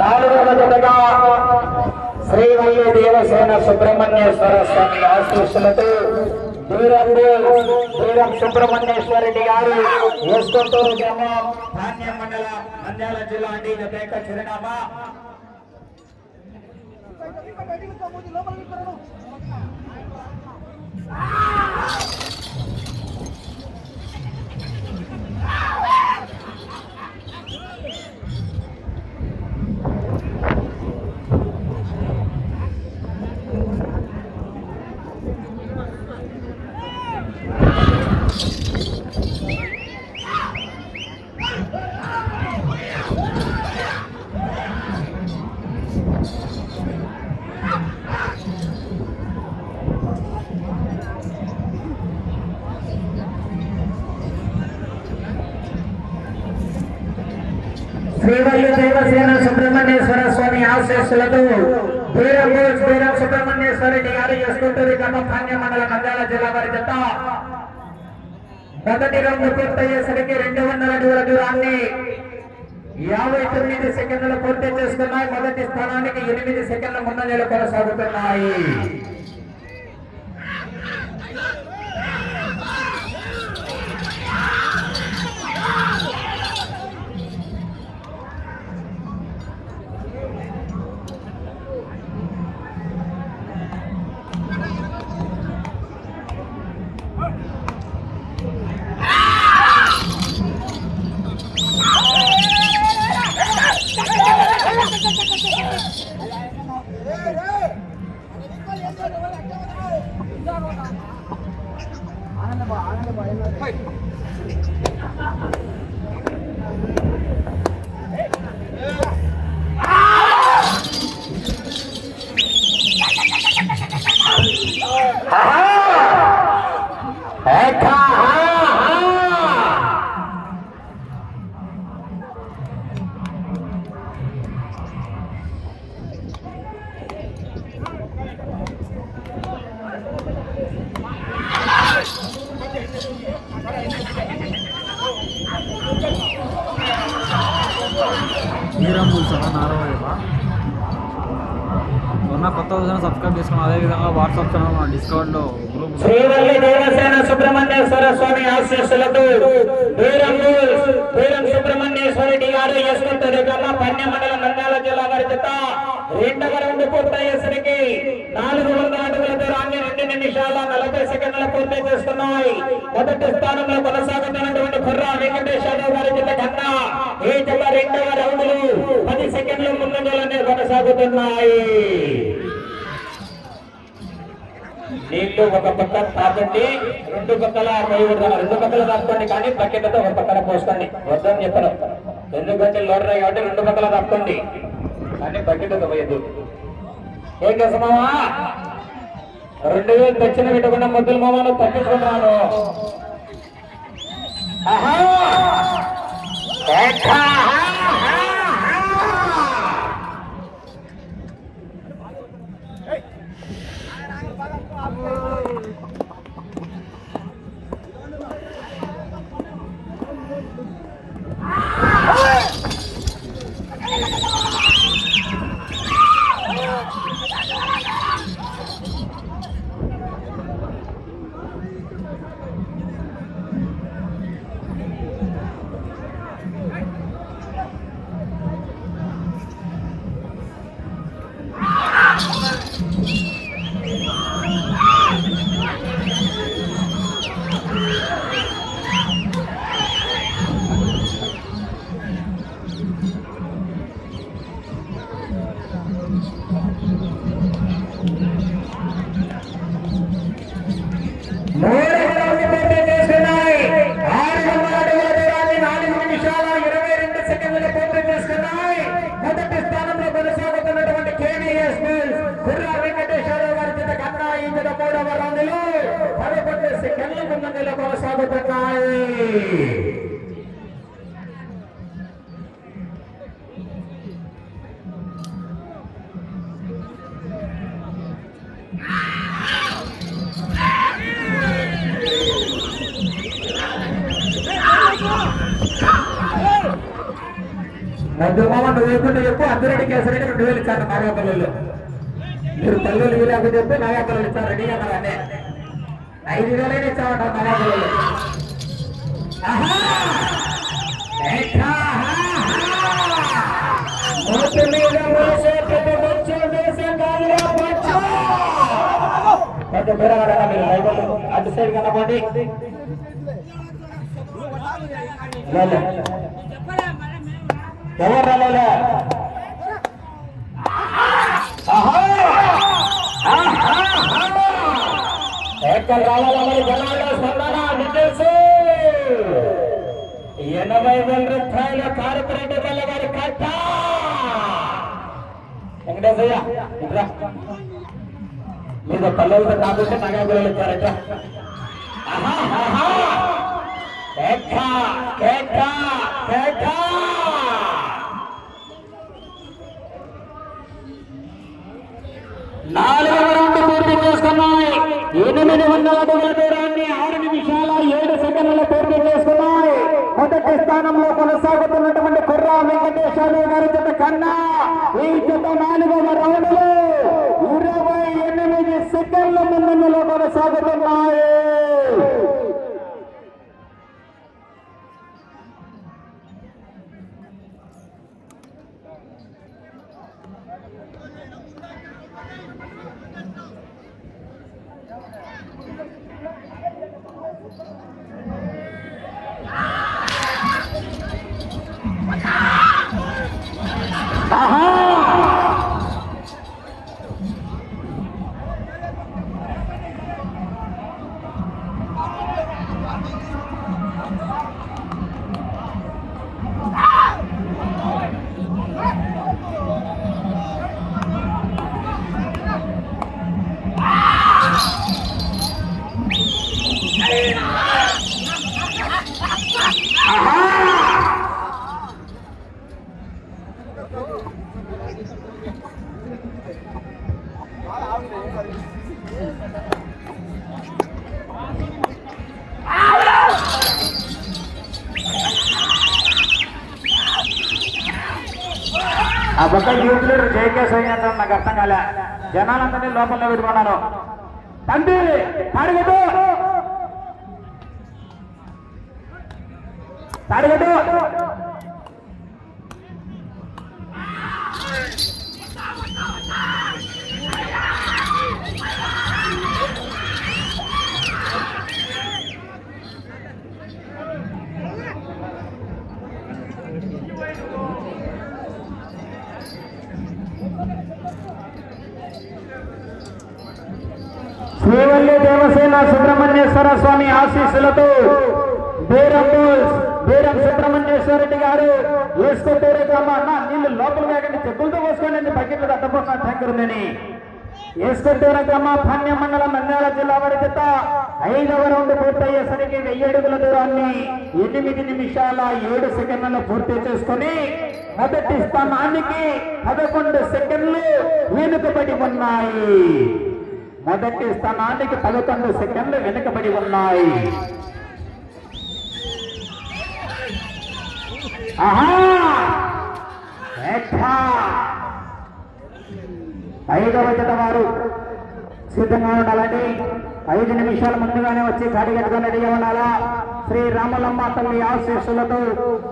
నాలుగవ జతగా శ్రీవల్లి దేవసేన సుబ్రహ్మణ్యేశ్వర స్వామి ఆశీస్సులతో దూరంలో దూరం సుబ్రహ్మణ్యేశ్వరరెడ్డి గారు వేసుకుంటూరు గ్రామం ధాన్యం మండల నంద్యాల జిల్లా అండి. ఇది పేక చిరునామా. శ్రీవల్లి స్వామి ఆశీస్సులతో వీరం బోస్ వీరం సుబ్రహ్మణ్యేశ్వర రెడ్డి గారు చేసుకుంటుంది కమ్మపాన్య మండల నంద్యాల జిల్లా వారి జత మొదటి రౌండ్ పూర్తయ్యేసరికి రెండు వందల అడుగుల దూరాన్ని యాభై తొమ్మిది సెకండ్లు పూర్తి చేసుకున్నాయి. మొదటి స్థానానికి ఎనిమిది సెకండ్ల ముందంజలు కొనసాగుతున్నాయి మీరం కూర్చోవా నారాయణ ఉన్న కొత్త వచ్చిన సబ్స్క్రైబ్ చేసుకున్నాం అదేవిధంగా వాట్సాప్ ఛానల్ మన డిస్కౌంట్లో గ్రూప్ శ్రీవల్లి దేవసేన సుబ్రహ్మణ్యేశ్వర స్వామి ఆశీస్సులతో వీరం వీరం సుబ్రహ్మణ్యేశ్వరి రెడ్డి గారు చేసుకుంటుంది పన్నె మండలం నంద్యాల జిల్లా గారి జత రెండవ రౌండ్ పూర్తయ్యేసరికి నాలుగు వందల అడుగుల దూరాన్ని రెండు నిమిషాల నలభై సెకండ్ల పూర్తి చేస్తున్నాయి. మొదటి స్థానంలో కొనసాగుతున్న కుర్రా వెంకటేష్ యాదవ్ గారి జత కన్నా ఈ జత రెండవ రౌండ్లు పది సెకండ్ల ముందంజలనే కొనసాగుతున్నాయి. దీంట్లో ఒక పక్క తాకండి రెండు పక్కల పోయకూడదు రెండు పక్కల తాకండి కానీ బకెట్లతో ఒక పక్కన పోసుకోండి. వద్దని చెప్పను. ఎందుకంటే లోడరాయి కాబట్టి రెండు పక్కల తాకండి కానీ బకెట్లతో పోయద్దు. ఏం కసమావా రెండు వేలు తెచ్చిన పెట్టకుండా ముద్దుల మామను తప్పించుకున్నాను ఆహా! ఏకా! ఆహా! సెకండ్ల ముందంజలో కొనసాగుతున్నాయి పెద్దమామ నువ్వు వేసుకుంటే చెప్పు అద్దరెడ్డి కేసరెడ్డి రెండు వేలు ఇచ్చాను నాగాపల్లిలో మీరు పల్లెలు వీళ్ళకి చెప్పి నాగాపల్లి ఇచ్చారు రెడీగా ఉన్నారనే ఐదు వేలైనా ఇచ్చామంట నాగాపల్లిలో ఆహా! ఏకా! మూతి మీరు రైతులు అటు సైడ్ ఎవరు ఆహా! ఆహా! ఎక్కడ రావాలా మరి జనాల్లో స్పందన డీటెయిల్స్ ఎనభై వేల రూపాయల కార్పొరేట్ వల్ల వారి కట్ట! వెంకటేశయ్య మీద పల్లెలతో కాకుండా నగాబులు ఇచ్చారట నాలుగు ఆహా. రౌండ్ పూర్తి చేసుకున్నాయి. ఎనిమిది వందల అడుగుల దూరాన్ని ఆరు నిమిషాల ఏడు సెకండ్ల పూర్తి చేస్తున్నాయి. మొదటి స్థానంలో కొనసాగుతున్నటువంటి కుర్రా వెంకటేశ్వర గారి జత కన్నా ఈ జత నాలుగవ ఆ పక్క యూత్ లీడర్ జేకే సైన్యం నాకు అర్థం కాలే. జనాలందరినీ లోపల పెట్టుకున్నాను తండ్రి తాడిగట్టు. తాడిగట్టు. శ్రీవల్లి దేవసేన సుబ్రహ్మణ్యేశ్వర స్వామి ఆశీస్సులతో బీరం బోల్స్ బీరం సుబ్రహ్మణ్యేశ్వర రెడ్డి గారు వేసుకుంటే అమ్మ అన్న నీళ్ళు లోపల వేగండి చెప్పులతో పోసుకోండి బకెట్లు అడ్డపోతున్న ట్యాంకర్ ఉందని వేసుకుంటేనకమ్మ గ్రామ ధాన్య మండలం నంద్యాల జిల్లా వారి చేత ఐదవ రౌండ్ పూర్తయ్యేసరికి వెయ్యి అడుగుల దూరాన్ని ఎనిమిది నిమిషాల ఏడు సెకండ్లను పూర్తి చేసుకొని మొదటి స్థానానికి పదకొండు సెకండ్లు వెనుకబడి ఉన్నాయి. మొదటి స్థానానికి పదకొండు సెకండ్లు వెనుకబడి ఉన్నాయి. ఐదవ జత వారు సిద్ధంగా ఉండాలని ఐదు నిమిషాలు ముందుగానే వచ్చి కడిగట్టుగా రెడీగా ఉండాలా శ్రీ రామలమ్మ తల్లి ఆశీస్సులతో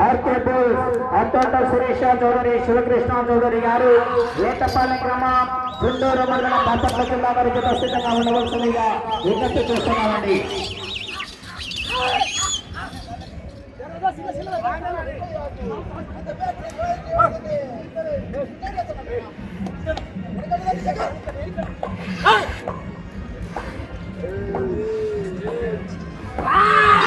ఆర్కే బోల్స్ అత్తోట సురేష చౌదరి శివకృష్ణ చౌదరి గారు ఏటపాలెం గ్రామం గుంటూరు మండలం బాపట్ల జిల్లా వారికి జత ఉండవలసిందిగా విజ్ఞప్తి చేస్తున్నామండి Ah!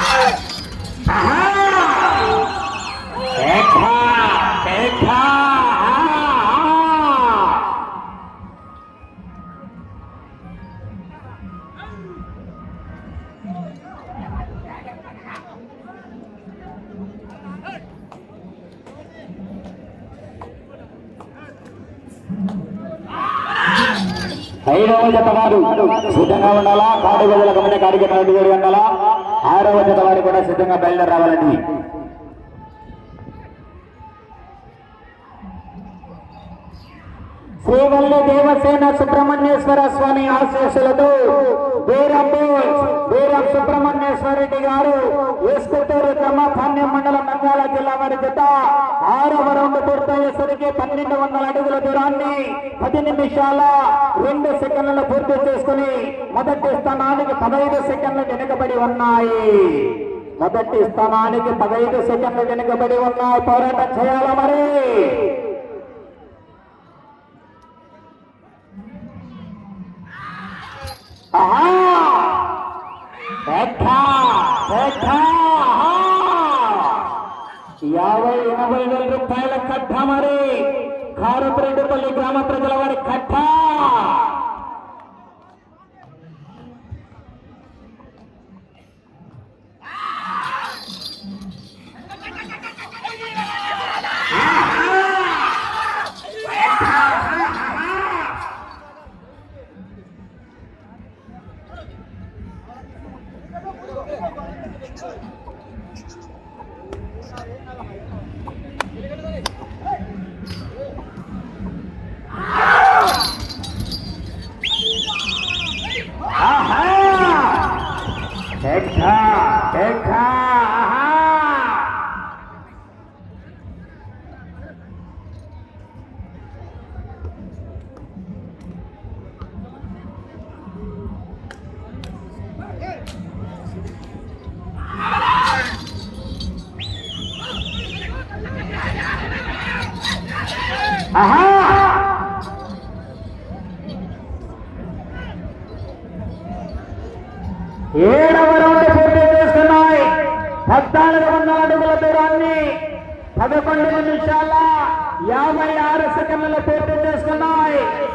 ఐదవ జత వారు సిద్ధంగా ఉండాలా? కాడు గదుల గమన కార్యక్రమం రెడీ ఉండాలా ఆరవ జత వారు కూడా సిద్ధంగా బయలుదేరి రావాలండి శ్రీవల్లి దేవసేన సుబ్రహ్మణ్యేశ్వర స్వామి ఆశీస్సులతో వీరబ్బు వీర సుబ్రహ్మణ్యేశ్వర రెడ్డి గారు జిల్లా వారి జత ఆరవ రౌండ్ పూర్తయ్యేసరికి పన్నెండు వందల అడుగుల దూరాన్ని పది నిమిషాల రెండు సెకండ్లను పూర్తి చేసుకుని మొదటి స్థానానికి పదహైదు సెకండ్లు వెనుకబడి ఉన్నాయి. మొదటి స్థానానికి పదహైదు సెకండ్లు వెనుకబడి ఉన్నాయి. పోరాటం చేయాలా మరి? ఆహా! యాభై వేల రూపాయల కట్ట మరి. కారపరెడ్డిపల్లి గ్రామ ప్రజల వారి కట్ట. É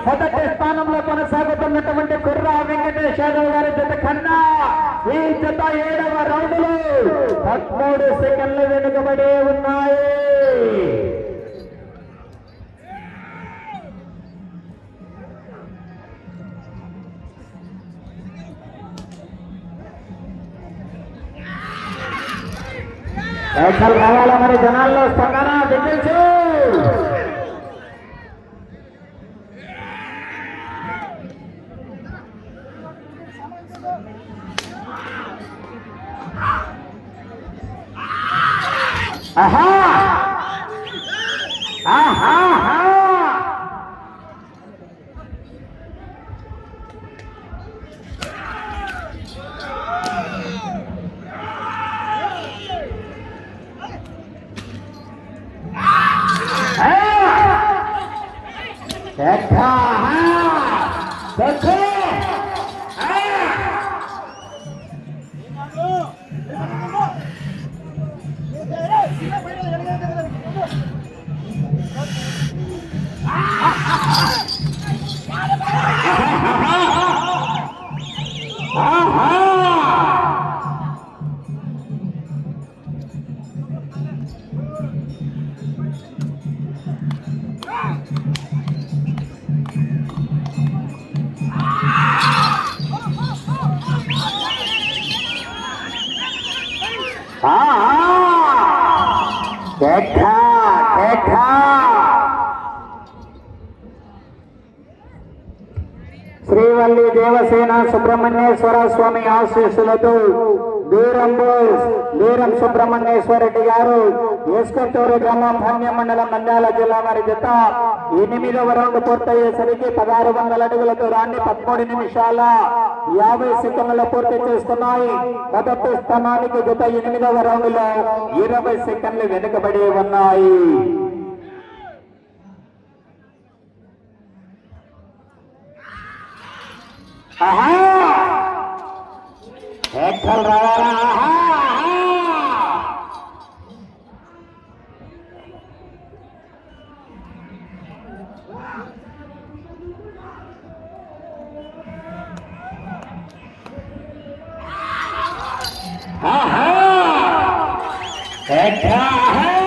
మొదటి స్థానంలో కొనసాగుతున్నటువంటి కుర్రా వెంకటేష్ యాదవ్ గారి జత కన్నా ఈ జత ఏడవ రౌండ్లో పదమూడు సెకండ్లు వెనుకబడి ఉన్నాయి. కావాలా మరి జనాల్లో స్పందన విజిల్స్ ఆహా! ఆహా! That's సుబ్రహ్మణ్యేశ్వర స్వామి ఆశీస్సులతో దూరం బోస్ దూరం సుబ్రహ్మణ్యేశ్వర రెడ్డి గారు ఎస్కటూరు గ్రామం ధాన్య మండలం నంద్యాల జిల్లా వారి జత ఎనిమిదవ రౌండ్ పూర్తయ్యేసరికి పదహారు వందల అడుగుల దూరాన్ని పదమూడు నిమిషాల యాభై సెకండ్ల పూర్తి చేస్తున్నాయి. మొదటి స్థానానికి జత ఎనిమిదవ రౌండ్లో ఇరవై సెకండ్లు వెనుకబడి ఉన్నాయి. ఆహా ఎక్కడ రావాలా ఆహా ఆహా.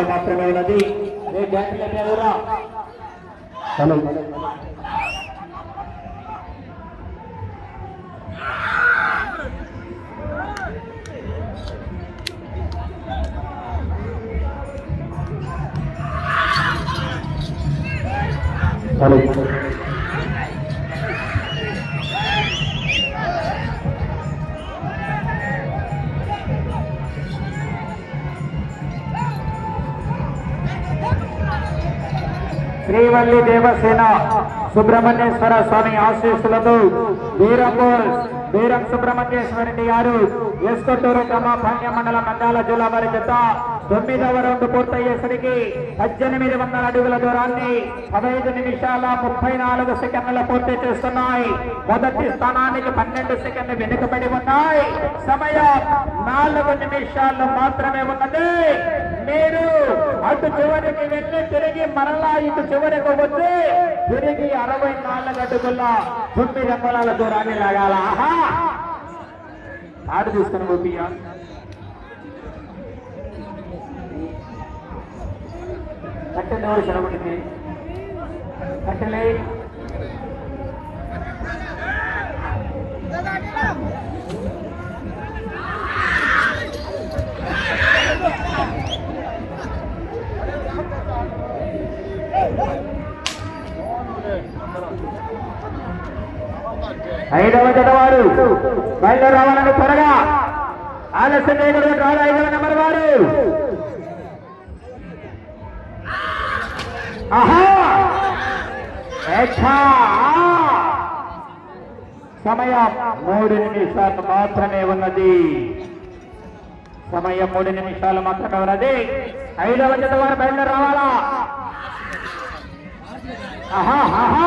నిమిషాలు మాత్రమే ఉన్నది Thank you. ఎవరా దేవసేన సుబ్రహ్మణ్యేశ్వర స్వామి ఆశీస్సులతో వీరంబోల్ వీరం సుబ్రహ్మణ్యేశ్వరుడి గారు ఎస్కొట్టూరు గ్రామ పాండ్య మండలం నంద్యాల జిల్లా వారి జత తొమ్మిదవ రౌండ్ పూర్తయ్యేసరికి పద్దెనిమిది వందల అడుగుల దూరాన్ని పదహైదు నిమిషాల ముప్పై నాలుగు సెకండ్ల పూర్తి చేస్తున్నాయి. మొదటి స్థానానికి పన్నెండు సెకండ్లు వెనుకబడి ఉన్నాయి. సమయం నాలుగు నిమిషాలు మాత్రమే ఉన్నది. మీరు అటు చివరికి వెళ్ళి తిరిగి మరలా ఇటు చివరికి వచ్చి తిరిగి అరవై నాలుగు గట్టుకున్న తొమ్మిది అంగుళాల దూరాన్ని లాగాల. ఆహా! ఆడు తీసుకుని గోపియా కట్టెలు ఎవరు కట్టెలే ఐదవ జతవారు బయలు రావాలని త్వరగా ఆలస్యం చేయకూడదు రాడు ఐదవ నెంబర్ వారు సమయం మూడు నిమిషాలు మాత్రమే ఉన్నది. సమయం మూడు నిమిషాలు మాత్రమే ఉన్నది. ఐదవ జత వారు బయలు రావాలా? ఆహా! ఆహా!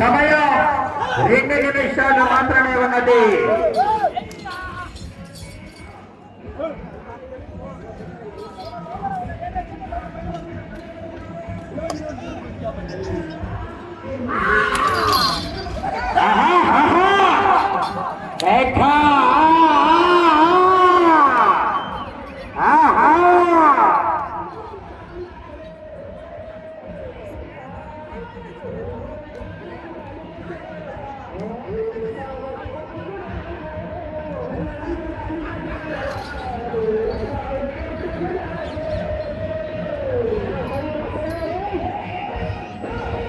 సమయం రెండు నిమిషాలు మాత్రమే ఉన్నది ఆహా, ఆహా.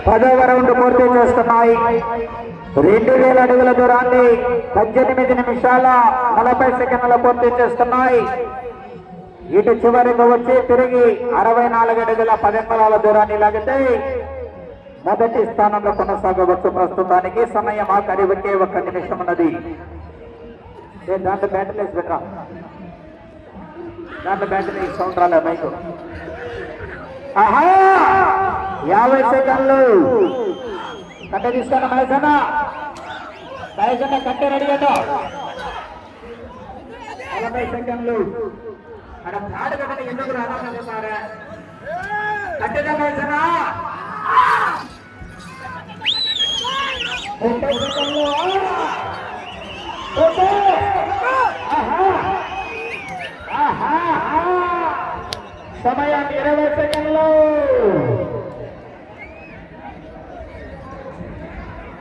పదవ రౌండ్ పూర్తి చేస్తున్నాయి. రెండు వేల అడుగుల దూరాన్ని పద్దెనిమిది నిమిషాల నలభై సెకండ్ల పూర్తి చేస్తున్నాయి. ఇటు చివరికి వచ్చి తిరిగి అరవై నాలుగు అడుగుల పదెంబలాల దూరాన్ని లాగితే మొదటి స్థానంలో కొనసాగవచ్చు. ప్రస్తుతానికి సమయం ఆఖరి ఒకే ఒక్క నిమిషం ఉన్నది. దాంట్లో బ్యాటరీ వేసి పెట్టరా? దాంట్లో బ్యాటరీ సౌండ్ రాలే మైకు ఆహా! యాభై సెకండ్లు. కట్ట తీసుకున్న మహేశన్న మహేశన్న కట్టె రెడీ కదా నలభై సెకండ్లు. అక్కడ తాడు కట్టని ఎందుకు రావాలనుకున్నారా కట్టెదా మహేశన్న ముప్పై సెకండ్లు. సమయం ఇరవై సెకండ్లు.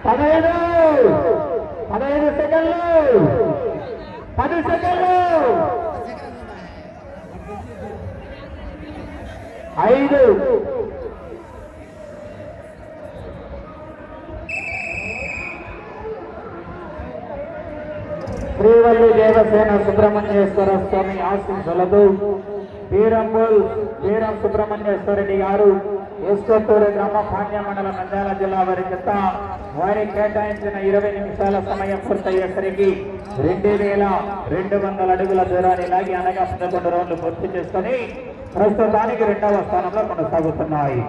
పదహైదు పదహైదు సెకండ్లు. పది సెకండ్లు. ఐదు. శ్రీవల్లి దేవసేన సుబ్రహ్మణ్యేశ్వర స్వామి ఆశీస్సులతో వీరంబుల్ వీరం సుబ్రహ్మణ్యేశ్వరరెడ్డి గారు ఎస్కొత్తూరు గ్రామ పాండ్య మండలం నంద్యాల జిల్లా వారి చెత్త వారి కేటాయించిన ఇరవై నిమిషాల సమయం పూర్తయ్యేసరికి రెండు వేల రెండు వందల అడుగుల దూరాన్ని లాగి అనగా పదకొండు రౌండ్లు పూర్తి చేసుకొని ప్రస్తుతానికి రెండవ స్థానంలో కొనసాగుతున్నాయి.